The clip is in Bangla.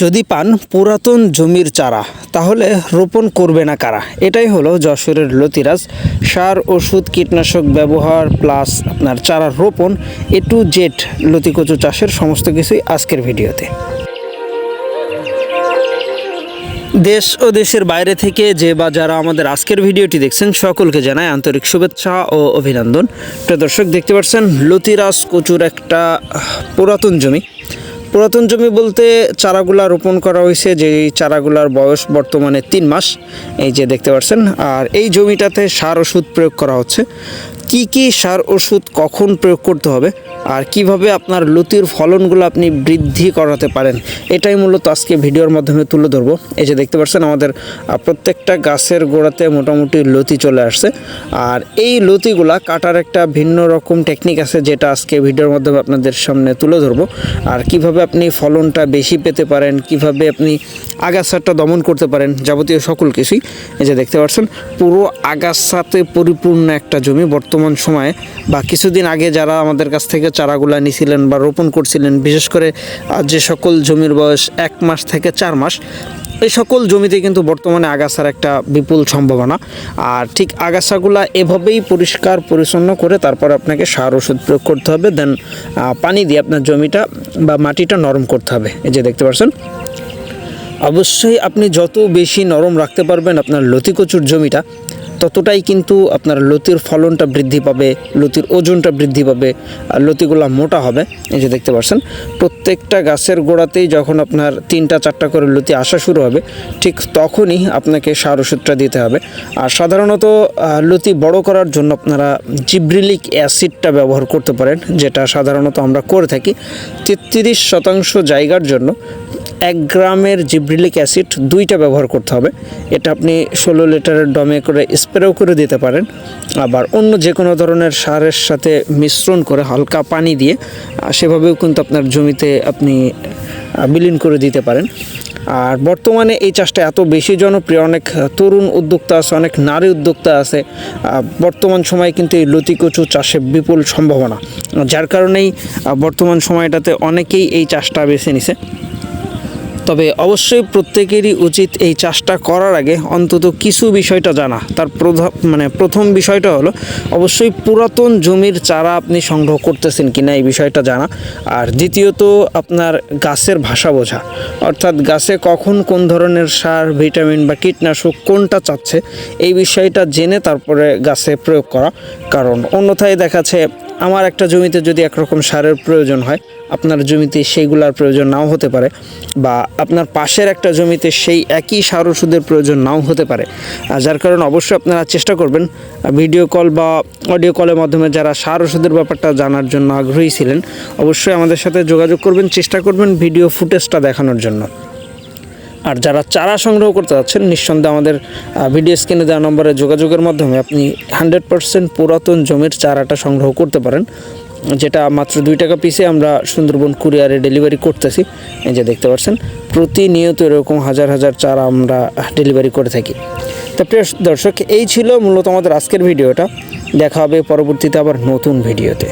যদি পান পুরাতন জমির চারা, তাহলে রোপণ করবে না কারা? এটাই হলো যশোরের লতিরাজ। সার, ওষুধ, কীটনাশক ব্যবহার প্লাস আপনার চারা রোপণ এ টু জেড লতিকচু চাষের সমস্ত কিছুই আজকের ভিডিওতে। দেশ ও দেশের বাইরে থেকে যে বা যারা আমাদের আজকের ভিডিওটি দেখছেন, সকলকে জানায় আন্তরিক শুভেচ্ছা ও অভিনন্দন। প্রিয় দর্শক, দেখতে পাচ্ছেন, লতিরাজ কচুর একটা পুরাতন জমি। পুরাতন জমি বলতে চারাগুলা রোপণ করা হয়েছে যে চারাগুলার বয়স বর্তমানে তিন মাস, এই যে দেখতে পাচ্ছেন। আর এই জমিটাতে সার ওষুধ প্রয়োগ করা হচ্ছে। কি কি সার ওষুধ কখন প্রয়োগ করতে হবে আর কীভাবে আপনার লতির ফলনগুলো আপনি বৃদ্ধি করাতে পারেন? এটাই মূলত আজকে ভিডিওর মাধ্যমে তুলে ধরবো। এই যে দেখতে পাচ্ছেন আমাদের প্রত্যেকটা গাছের গোড়াতে মোটামুটি লতি চলে আসছে। আর এই লতিগুলা কাটার একটা ভিন্ন রকম টেকনিক আছে যেটা আজকে ভিডিওর মাধ্যমে আপনাদের সামনে তুলে ধরবো। আর কীভাবে আপনি ফলনটা বেশি পেতে পারেন, কীভাবে আপনি আগাছাটা দমন করতে পারেন, যাবতীয় সকল কিছুই। এই যে দেখতে পাচ্ছেন, পুরো আগাছাতে পরিপূর্ণ একটা জমি বর্তমান সময়ে বা কিছুদিন আগে যারা আমাদের কাছ থেকে চারাগুলা নিছিলেন বা রোপণ করছিলেন, বিশেষ করে যে সকল জমির বয়স এক মাস থেকে চার মাস, এই সকল জমিতে কিন্তু বর্তমানে আগাছার একটা বিপুল সম্ভাবনা। আর ঠিক আগাছাগুলা এভাবেই পরিষ্কার, পরিচ্ছন্ন করে তারপর আপনাকে সার ওষুধ প্রয়োগ করতে হবে। দেন পানি দিয়ে আপনার জমিটা বা মাটিটা নরম করতে হবে। এই যে দেখতে পাচ্ছেন, অবশ্যই আপনি যত বেশি নরম রাখতে পারবেন আপনার লতিকচুর জমিটা ততটাই কিন্তু আপনার লতির ফলনটা বৃদ্ধি পাবে, লতির ওজনটা বৃদ্ধি পাবে, আর লতিগুলা মোটা হবে। এই যে দেখতে পাচ্ছেন, প্রত্যেকটা গাছের গোড়াতেই যখন আপনার তিনটা, চারটা করে লতি আসা শুরু হবে, ঠিক তখনই আপনাকে সার ওষুধটা দিতে হবে। আর সাধারণত লতি বড় করার জন্য আপনারা জিব্রিলিক অ্যাসিডটা ব্যবহার করতে পারেন, যেটা সাধারণত আমরা করে থাকি। তেত্রিশ শতাংশ জায়গার জন্য এক গ্রামের জিব্রিলিক অ্যাসিড দুইটা ব্যবহার করতে হবে। এটা আপনি ষোলো লিটারের ডমে করে স্প্রেও করে দিতে পারেন। আবার অন্য যে কোনো ধরনের সারের সাথে মিশ্রণ করে হালকা পানি দিয়ে সেভাবেও কিন্তু আপনার জমিতে আপনি বিলীন করে দিতে পারেন। আর বর্তমানে এই চাষটা এত বেশি জনপ্রিয়, অনেক তরুণ উদ্যোক্তা আছে, অনেক নারী উদ্যোক্তা আছে বর্তমান সময়ে কিন্তু এই লতিকচু চাষে বিপুল সম্ভাবনা। যার কারণেই বর্তমান সময়টাতে অনেকেই এই চাষটা বেছে নিছে। তবে অবশ্যই প্রত্যেকেরই উচিত এই চাষটা করার আগে অন্তত কিছু বিষয়টা জানা। তার প্রধান মানে প্রথম বিষয়টা হলো, অবশ্যই পুরাতন জমির চারা আপনি সংগ্রহ করতেছেন কি না এই বিষয়টা জানা। আর দ্বিতীয়ত, আপনার গাছের ভাষা বোঝা। অর্থাৎ গাছে কখন কোন ধরনের সার, ভিটামিন বা কীটনাশক কোনটা চাচ্ছে, এই বিষয়টা জেনে তারপরে গাছে প্রয়োগ করা। কারণ অন্যথায় দেখাচ্ছে আমার একটা জমিতে যদি একরকম সারের প্রয়োজন হয়, আপনার জমিতে সেইগুলার প্রয়োজন নাও হতে পারে বা আপনার পাশের একটা জমিতে সেই একই সার ওষুধের প্রয়োজন নাও হতে পারে। যার কারণে অবশ্যই আপনারা চেষ্টা করবেন ভিডিও কল বা অডিও কলের মাধ্যমে যারা সার ওষুধের ব্যাপারটা জানার জন্য আগ্রহী ছিলেন, অবশ্যই আমাদের সাথে যোগাযোগ করবেন, চেষ্টা করবেন ভিডিও ফুটেজটা দেখানোর জন্য। আর যারা চারা সংগ্রহ করতে যাচ্ছেন, নিঃসন্দেহে আমাদের ভিডিও স্ক্রিনে দেওয়া নম্বরে যোগাযোগের মাধ্যমে আপনি হান্ড্রেড পার্সেন্ট পুরাতন জমির চারাটা সংগ্রহ করতে পারেন। যেটা মাত্র দুই টাকা পিসে আমরা সুন্দরবন কুরিয়ারে ডেলিভারি করতেছি। এই যে দেখতে পাচ্ছেন, প্রতিনিয়ত এরকম হাজার হাজার চারা আমরা ডেলিভারি করে থাকি। তো প্রিয় দর্শক, এই ছিল মূলত আমাদের আজকের ভিডিওটা। দেখা হবে পরবর্তীতে আবার নতুন ভিডিওতে।